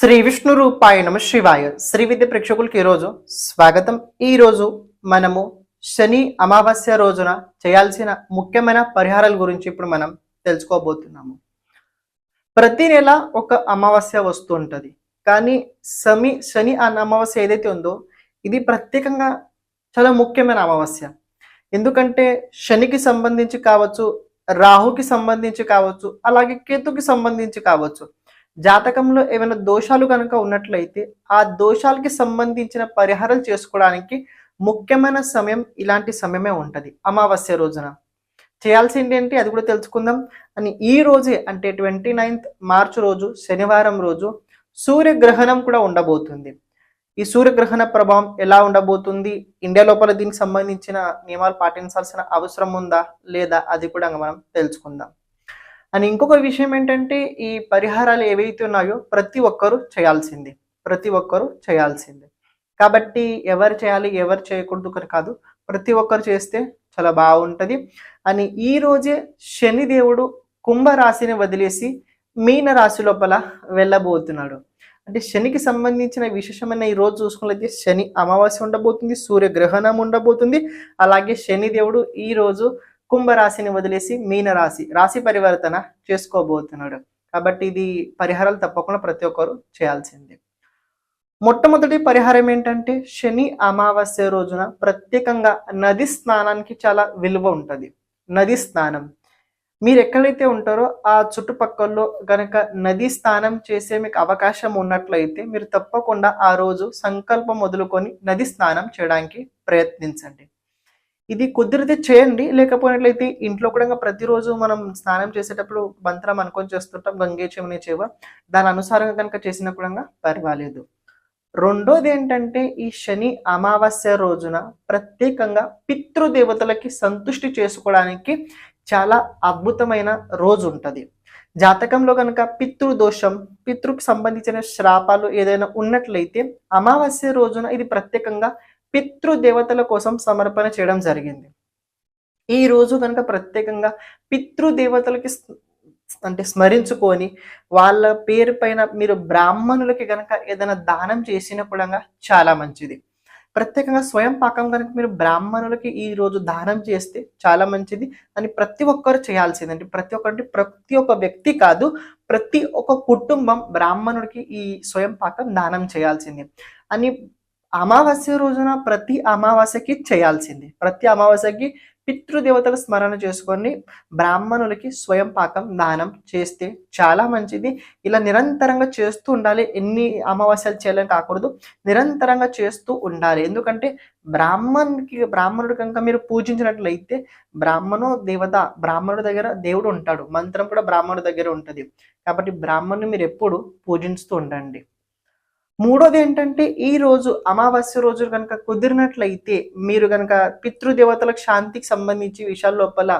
శ్రీ విష్ణు రూపాయ నమ శివాయ. శ్రీ విద్య ప్రేక్షకులకి ఈరోజు స్వాగతం. ఈరోజు మనము శని అమావాస్య రోజున చేయాల్సిన ముఖ్యమైన పరిహారాల గురించి ఇప్పుడు మనం తెలుసుకోబోతున్నాము. ప్రతి నెల ఒక అమావాస్య వస్తూ ఉంటుంది. కానీ శమి శని అన్న అమావాస్య ఏదైతే ఉందో ఇది ప్రత్యేకంగా చాలా ముఖ్యమైన అమావాస్య. ఎందుకంటే శనికి సంబంధించి కావచ్చు రాహుకి సంబంధించి కావచ్చు అలాగే కేతుకి సంబంధించి కావచ్చు జాతకంలో ఏమైనా దోషాలు కనుక ఉన్నట్లయితే ఆ దోషాలకి సంబంధించిన పరిహారాలు చేసుకోవడానికి ముఖ్యమైన సమయం ఇలాంటి సమయమే ఉంటుంది. అమావాస్య రోజున. చేయాల్సింది ఏంటి? అది కూడా తెలుసుకుందాం. అని ఈ రోజే అంటే ట్వంటీ నైన్త్ మార్చ్ రోజు శనివారం రోజు సూర్యగ్రహణం కూడా ఉండబోతుంది. ఈ సూర్యగ్రహణ ప్రభావం ఎలా ఉండబోతుంది? ఇండియా లోపల దీనికి సంబంధించిన నియమాలు పాటించాల్సిన అవసరం ఉందా? లేదా? అది కూడా మనం తెలుసుకుందాం. అని ఇంకొక విషయం ఏంటంటే ఈ పరిహారాలు ఏవైతే ఉన్నాయో ప్రతి ఒక్కరూ చేయాల్సింది. ప్రతి ఒక్కరూ చేయాల్సిందే. కాబట్టి ఎవరు చేయాలి ఎవరు చేయకూడదు కాదు. ప్రతి ఒక్కరు చేస్తే చాలా బాగుంటుంది. అని ఈ రోజే శనిదేవుడు కుంభరాశిని వదిలేసి మీన రాశి లోపల వెళ్ళబోతున్నాడు. అంటే శనికి సంబంధించిన విశేషమైన ఈ రోజు చూసుకున్నట్లయితే శని అమావాస్య ఉండబోతుంది సూర్యగ్రహణం ఉండబోతుంది. అలాగే శనిదేవుడు ఈ రోజు కుంభరాశిని వదిలేసి మీన రాశి రాశి పరివర్తన చేసుకోబోతున్నాడు. కాబట్టి ఇది పరిహారాలు తప్పకుండా ప్రతి ఒక్కరు చేయాల్సిందే. మొట్టమొదటి పరిహారం ఏంటంటే శని అమావాస్య రోజున ప్రత్యేకంగా నది స్నానానికి చాలా విలువ ఉంటుంది. నది స్నానం. మీరు ఎక్కడైతే ఉంటారో ఆ చుట్టుపక్కల్లో కనుక నది స్నానం చేసే మీకు అవకాశం ఉన్నట్లయితే మీరు తప్పకుండా ఆ రోజు సంకల్పం మొదలుకొని నది స్నానం చేయడానికి ప్రయత్నించండి. ఇది కుదిరితే చేయండి. లేకపోయినట్లయితే ఇంట్లో కూడా ప్రతిరోజు మనం స్నానం చేసేటప్పుడు మంత్రం అనుకొని చేస్తుంటాం. గంగే చెమని చేవ. దాని అనుసారంగా కనుక చేసినా కూడా పర్వాలేదు. రెండోది ఏంటంటే ఈ శని అమావాస్య రోజున ప్రత్యేకంగా పితృదేవతలకి సంతుష్టి చేసుకోవడానికి చాలా అద్భుతమైన రోజు ఉంటుంది. జాతకంలో కనుక పితృదోషం పితృకు సంబంధించిన శ్రాపాలు ఏదైనా ఉన్నట్లయితే అమావాస్య రోజున ఇది ప్రత్యేకంగా పితృదేవతల కోసం సమర్పణ చేయడం జరిగింది. ఈ రోజు కనుక ప్రత్యేకంగా పితృదేవతలకి అంటే స్మరించుకొని వాళ్ళ పేరు పైన మీరు బ్రాహ్మణులకి కనుక ఏదైనా దానం చేసినప్పుడు చాలా మంచిది. ప్రత్యేకంగా స్వయం పాకం కనుక మీరు బ్రాహ్మణులకి ఈ రోజు దానం చేస్తే చాలా మంచిది. అని ప్రతి ఒక్కరు చేయాల్సింది అంటే ప్రతి ఒక్కరి ప్రతి ఒక్క వ్యక్తి కాదు ప్రతి ఒక్క కుటుంబం బ్రాహ్మణుడికి ఈ స్వయం పాకం దానం చేయాల్సింది. అని అమావాస్య రోజున ప్రతి అమావాస్యకి చేయాల్సింది. ప్రతి అమావాస్యకి పితృదేవతల స్మరణ చేసుకొని బ్రాహ్మణులకి స్వయం పాకం దానం చేస్తే చాలా మంచిది. ఇలా నిరంతరంగా చేస్తూ ఉండాలి. ఎన్ని అమావాస్యలు చేయాలని కాకూడదు. నిరంతరంగా చేస్తూ ఉండాలి. ఎందుకంటే బ్రాహ్మణుడికి బ్రాహ్మణుడు కనుక మీరు పూజించినట్లయితే బ్రాహ్మణు దేవత బ్రాహ్మణుడి దగ్గర దేవుడు ఉంటాడు. మంత్రం కూడా బ్రాహ్మణుడి దగ్గర ఉంటుంది. కాబట్టి బ్రాహ్మణుని మీరు ఎప్పుడు పూజిస్తూ ఉండండి. మూడోది ఏంటంటే ఈ రోజు అమావాస్య రోజు కనుక కుదిరినట్లయితే మీరు కనుక పితృదేవతలకు శాంతికి సంబంధించి విషయాల లోపల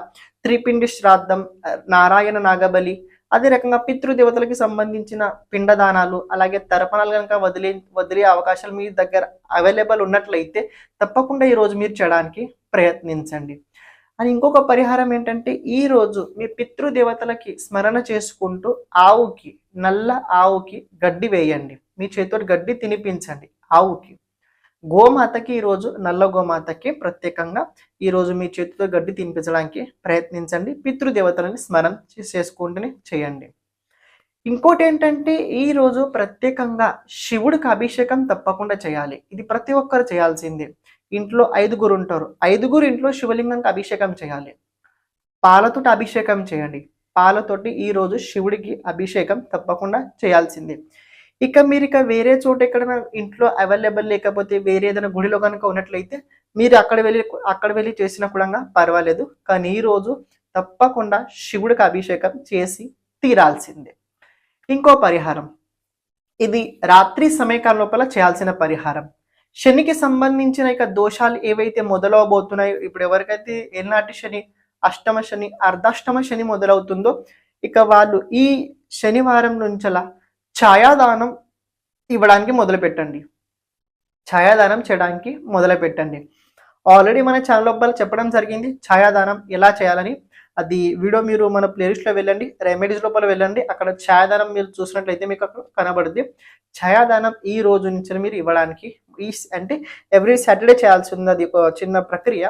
త్రిపిండి శ్రాద్ధం నారాయణ నాగబలి అదే రకంగా పితృదేవతలకి సంబంధించిన పిండదానాలు అలాగే తర్పణాలు కనుక వదిలే వదిలే అవకాశాలు మీ దగ్గర అవైలబుల్ ఉన్నట్లయితే తప్పకుండా ఈరోజు మీరు చేయడానికి ప్రయత్నించండి. అని ఇంకొక పరిహారం ఏంటంటే ఈరోజు మీ పితృదేవతలకి స్మరణ చేసుకుంటూ ఆవుకి నల్ల ఆవుకి గడ్డి వేయండి. మీ చేతితో గడ్డి తినిపించండి. ఆవుకి. గోమాతకి ఈరోజు నల్ల గోమాతకి ప్రత్యేకంగా ఈరోజు మీ చేతితో గడ్డి తినిపించడానికి ప్రయత్నించండి. పితృదేవతలని స్మరణ చేసుకుంటూనే చేయండి. ఇంకోటి ఏంటంటే ఈ రోజు ప్రత్యేకంగా శివుడికి అభిషేకం తప్పకుండా చేయాలి. ఇది ప్రతి ఒక్కరు చేయాల్సిందే. ఇంట్లో ఐదుగురు ఉంటారు. ఐదుగురు ఇంట్లో శివలింగంకి అభిషేకం చేయాలి. పాలతోటి అభిషేకం చేయండి. పాలతోటి ఈ రోజు శివుడికి అభిషేకం తప్పకుండా చేయాల్సిందే. ఇక మీరు ఇక వేరే చోట ఎక్కడైనా ఇంట్లో అవైలబుల్ లేకపోతే వేరే ఏదైనా గుడిలో కనుక ఉన్నట్లయితే మీరు అక్కడ వెళ్ళి అక్కడ వెళ్ళి చేసినా కూడా పర్వాలేదు. కానీ ఈ రోజు తప్పకుండా శివుడికి అభిషేకం చేసి తీరాల్సిందే. ఇంకో పరిహారం. ఇది రాత్రి సమయకాల లోపల చేయాల్సిన పరిహారం. శనికి సంబంధించిన ఇక దోషాలు ఏవైతే మొదలవబోతున్నాయో ఇప్పుడు ఎవరికైతే ఏనాటి శని అష్టమ శని అర్ధాష్టమ శని మొదలవుతుందో ఇక వాళ్ళు ఈ శనివారం నుంచలా ఛాయాదానం ఇవ్వడానికి మొదలుపెట్టండి. ఛాయాదానం చేయడానికి మొదలుపెట్టండి. ఆల్రెడీ మన ఛానల్ లోపల చెప్పడం జరిగింది. ఛాయాదానం ఎలా చేయాలని. అది వీడియో మీరు మన ప్లేలిస్ట్లో వెళ్ళండి. రెమెడీస్ లోపల వెళ్ళండి. అక్కడ ఛాయాదానం మీరు చూసినట్లయితే మీకు అక్కడ కనబడుద్ది. ఛాయాదానం ఈ రోజు నుంచి మీరు ఇవ్వడానికి ఈ అంటే ఎవ్రీ సాటర్డే చేయాల్సి ఉంది అది ఒక చిన్న ప్రక్రియ.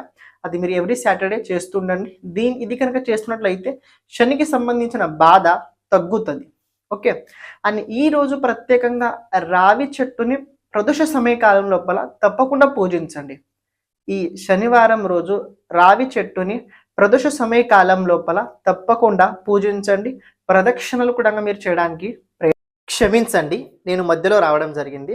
అది మీరు ఎవ్రీ సాటర్డే చేస్తుండండి. దీని ఇది కనుక చేస్తున్నట్లయితే శనికి సంబంధించిన బాధ తగ్గుతుంది. ఓకే. అండ్ ఈ రోజు ప్రత్యేకంగా రావి చెట్టుని ప్రదోష సమయకాలం లోపల తప్పకుండా పూజించండి. ఈ శనివారం రోజు రావి చెట్టుని ప్రదోష సమయకాలం లోపల తప్పకుండా పూజించండి. ప్రదక్షిణలు కూడా మీరు చేయడానికి క్షమించండి. నేను మధ్యలో రావడం జరిగింది.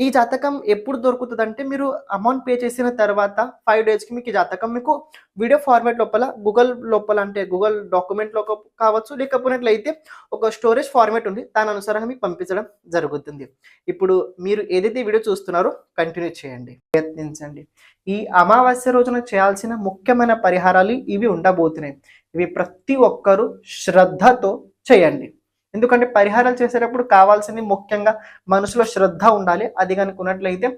ఈ జాతకం ఎప్పుడు దొరుకుతుంది అంటే మీరు అమౌంట్ పే చేసిన తర్వాత ఫైవ్ డేస్కి మీకు ఈ జాతకం మీకు వీడియో ఫార్మాట్ లోపల గూగుల్ లోపల అంటే గూగుల్ డాక్యుమెంట్లో కావచ్చు లేకపోయినట్లయితే ఒక స్టోరేజ్ ఫార్మాట్ ఉంది. దాని అనుసారంగా మీకు పంపించడం జరుగుతుంది. ఇప్పుడు మీరు ఏదైతే వీడియో చూస్తున్నారో కంటిన్యూ చేయండి. ప్రయత్నించండి. ఈ అమావాస్య రోజున చేయాల్సిన ముఖ్యమైన పరిహారాలు ఇవి ఉండబోతున్నాయి. ఇవి ప్రతి ఒక్కరూ శ్రద్ధతో చేయండి. ఎందుకంటే పరిహారాలు చేసేటప్పుడు కావాల్సింది ముఖ్యంగా మనసులో శ్రద్ధ ఉండాలి. అది కనుకున్నట్లయితే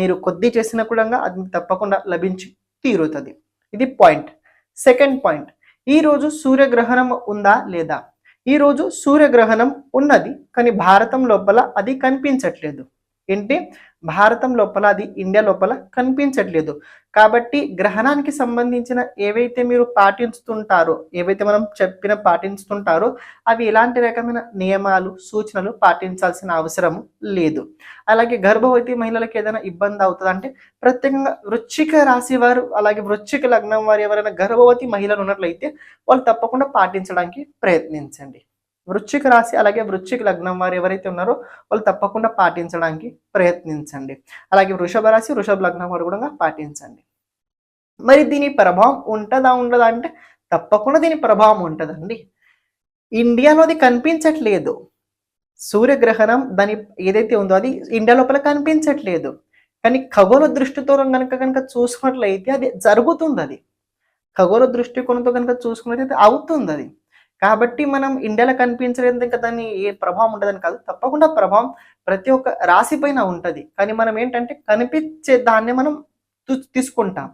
మీరు కొద్ది చేసినా కూడా అది తప్పకుండా లభించి తీరుతుంది. ఇది పాయింట్. Second point. ఈ రోజు సూర్యగ్రహణం ఉందా లేదా? ఈ రోజు సూర్యగ్రహణం ఉన్నది కానీ భారతం లోపల అది కనిపించట్లేదు. ఏంటి? భారతం లోపల అది ఇండియా లోపల కనిపించట్లేదు. కాబట్టి గ్రహణానికి సంబంధించిన ఏవైతే మీరు పాటిస్తుంటారో ఏవైతే మనం చెప్పిన పాటిస్తుంటారో అవి ఎలాంటి రకమైన నియమాలు సూచనలు పాటించాల్సిన అవసరం లేదు. అలాగే గర్భవతి మహిళలకు ఏదైనా ఇబ్బంది అవుతుంది అంటే ప్రత్యేకంగా వృచ్చిక రాశి వారు అలాగే వృచ్చిక లగ్నం వారు ఎవరైనా గర్భవతి మహిళలు ఉన్నట్లయితే వాళ్ళు తప్పకుండా పాటించడానికి ప్రయత్నించండి. వృశ్చిక రాశి అలాగే వృశ్చిక లగ్నం వారు ఎవరైతే ఉన్నారో వాళ్ళు తప్పకుండా పాటించడానికి ప్రయత్నించండి. అలాగే వృషభ రాశి వృషభ లగ్నం వారు కూడా పాటించండి. మరి దీని ప్రభావం ఉంటుందా ఉండదా అంటే తప్పకుండా దీని ప్రభావం ఉంటుందండి. ఇండియాలో అది కనిపించట్లేదు. సూర్యగ్రహణం దాని ఏదైతే ఉందో అది ఇండియా లోపల కనిపించట్లేదు. కానీ ఖగోళ దృష్టితో కనుక కనుక చూసుకున్నట్లయితే అది జరుగుతుంది అది ఖగోళ దృష్టికోణంతో కనుక చూసుకున్నట్లయితే అవుతుంది అది కాబట్టి మనం ఇండియాలో కనిపించలేదు ఇంకా దాన్ని ఏ ప్రభావం ఉండదని కాదు. తప్పకుండా ప్రభావం ప్రతి ఒక్క రాశి పైన ఉంటుంది. కానీ మనం ఏంటంటే కనిపించే దాన్ని మనం తీసుకుంటాం.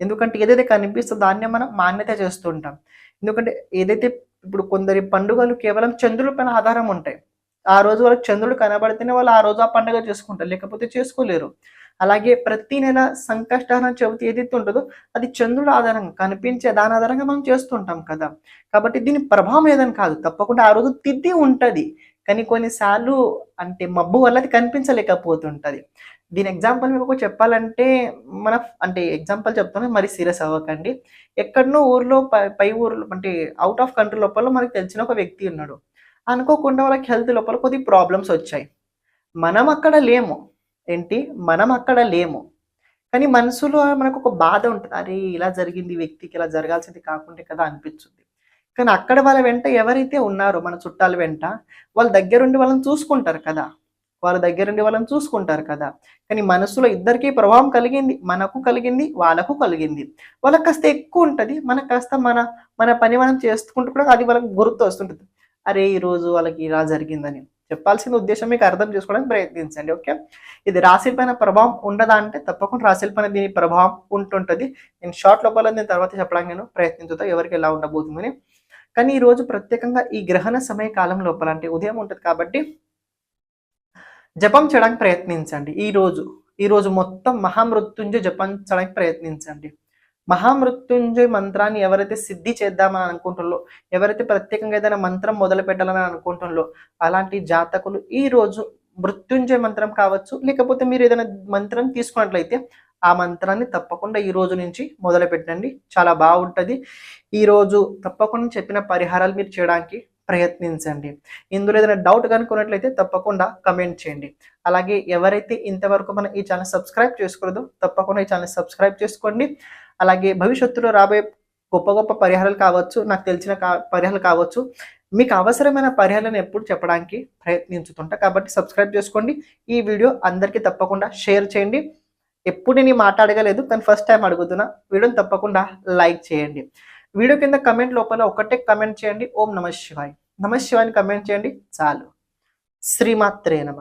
ఎందుకంటే ఏదైతే కనిపిస్తుందో దాన్నే మనం మాన్యత చేస్తుంటాం. ఎందుకంటే ఏదైతే ఇప్పుడు కొందరి పండుగలు కేవలం చంద్రుడి పైన ఆధారం ఉంటాయి ఆ రోజు వాళ్ళకి చంద్రుడు కనబడితేనే వాళ్ళు ఆ రోజు ఆ పండుగ చేసుకుంటారు. లేకపోతే చేసుకోలేరు. అలాగే ప్రతి నెల సంకష్టహన చవితి ఏదైతే ఉంటుందో అది చంద్రుడు ఆధారంగా కనిపించే దాని ఆధారంగా మనం చేస్తుంటాం కదా. కాబట్టి దీని ప్రభావం ఏదని కాదు. తప్పకుండా ఆ రోజు తిద్ది ఉంటుంది. కానీ కొన్నిసార్లు అంటే మబ్బు వల్ల అది కనిపించలేకపోతుంటుంది. దీని ఎగ్జాంపుల్ మీకు చెప్పాలంటే మన అంటే ఎగ్జాంపుల్ చెప్తాను మరి సీరియస్ అవ్వకండి. ఎక్కడనో ఊర్లో పై పై ఊర్లో అంటే అవుట్ ఆఫ్ కంట్రీ లోపల మనకు తెలిసిన ఒక వ్యక్తి ఉన్నాడు. అనుకోకుండా వాళ్ళకి హెల్త్ లోపల కొద్ది ప్రాబ్లమ్స్ వచ్చాయి. మనం అక్కడ లేము. ఏంటి? మనం అక్కడ లేము. కానీ మనసులో మనకు ఒక బాధ ఉంటుంది. అరే ఇలా జరిగింది వ్యక్తికి ఇలా జరగాల్సింది కాకుంటే కదా అనిపించింది కానీ అక్కడ వాళ్ళ వెంట ఎవరైతే ఉన్నారో మన చుట్టాల వెంట వాళ్ళ దగ్గరుండి వాళ్ళని చూసుకుంటారు కదా. వాళ్ళ దగ్గరుండి వాళ్ళని చూసుకుంటారు కదా. కానీ మనసులో ఇద్దరికీ ప్రభావం కలిగింది. మనకు కలిగింది వాళ్ళకు కలిగింది. వాళ్ళకి కాస్త ఎక్కువ ఉంటుంది. మనకు కాస్త మన మన పని మనం చేసుకుంటూ కూడా అది వాళ్ళకి గుర్తు వస్తుంటుంది. అరే ఈ రోజు వాళ్ళకి ఇలా జరిగిందని. చెప్పాల్సిన ఉద్దేశం మీకు అర్థం చేసుకోవడానికి ప్రయత్నించండి ఓకే? ఇది రాశిల పైన ప్రభావం ఉండదా అంటే తప్పకుండా రాశిల పైన దీని ప్రభావం ఉంటుంటుంది. నేను షార్ట్ లోపల నేను తర్వాత చెప్పడానికి నేను ప్రయత్నించుతా ఎవరికి ఎలా ఉండబోతుందని. కానీ ఈ రోజు ప్రత్యేకంగా ఈ గ్రహణ సమయ కాలం లోపల అంటే ఉదయం ఉంటుంది కాబట్టి జపం చేయడానికి ప్రయత్నించండి. ఈ రోజు ఈ రోజు మొత్తం మహామృత్యుంజయ చేయడానికి ప్రయత్నించండి. మహామృత్యుంజయ మంత్రాన్ని ఎవరైతే సిద్ధి చేద్దామని అనుకుంటున్నారో ఎవరైతే ప్రత్యేకంగా ఏదైనా మంత్రం మొదలు పెట్టాలని అనుకుంటున్నారో అలాంటి జాతకులు ఈ రోజు మృత్యుంజయ మంత్రం కావచ్చు లేకపోతే మీరు ఏదైనా మంత్రం తీసుకున్నట్లయితే ఆ మంత్రాన్ని తప్పకుండా ఈ రోజు నుంచి మొదలు పెట్టండి. చాలా బాగుంటుంది. ఈ రోజు తప్పకుండా చెప్పిన పరిహారాలు మీరు చేయడానికి ప్రయత్నించండి. ఇందులో ఏదైనా డౌట్ కనుక్కున్నట్లయితే తప్పకుండా కమెంట్ చేయండి. అలాగే ఎవరైతే ఇంతవరకు మన ఈ ఛానల్ సబ్స్క్రైబ్ చేసుకోలేదో తప్పకుండా ఈ ఛానల్ సబ్స్క్రైబ్ చేసుకోండి. అలాగే భవిష్యత్తులో రాబోయే గొప్ప గొప్ప పరిహారాలు కావచ్చు నాకు తెలిసిన కా పరిహారాలు కావచ్చు మీకు అవసరమైన పరిహారాలను ఎప్పుడు చెప్పడానికి ప్రయత్నించుతుంటా. కాబట్టి సబ్స్క్రైబ్ చేసుకోండి. ఈ వీడియో అందరికీ తప్పకుండా షేర్ చేయండి. ఎప్పుడు నేను మాట్లాడగలేదు కానీ ఫస్ట్ టైం అడుగుతున్నా. వీడియోని తప్పకుండా లైక్ చేయండి. వీడియో కింద కమెంట్ లోపల ఒకటే కమెంట్ చేయండి. ఓం నమ శివాయ్. నమ శివాయని కమెంట్ చేయండి. చాలు. శ్రీమాత్రే నమ.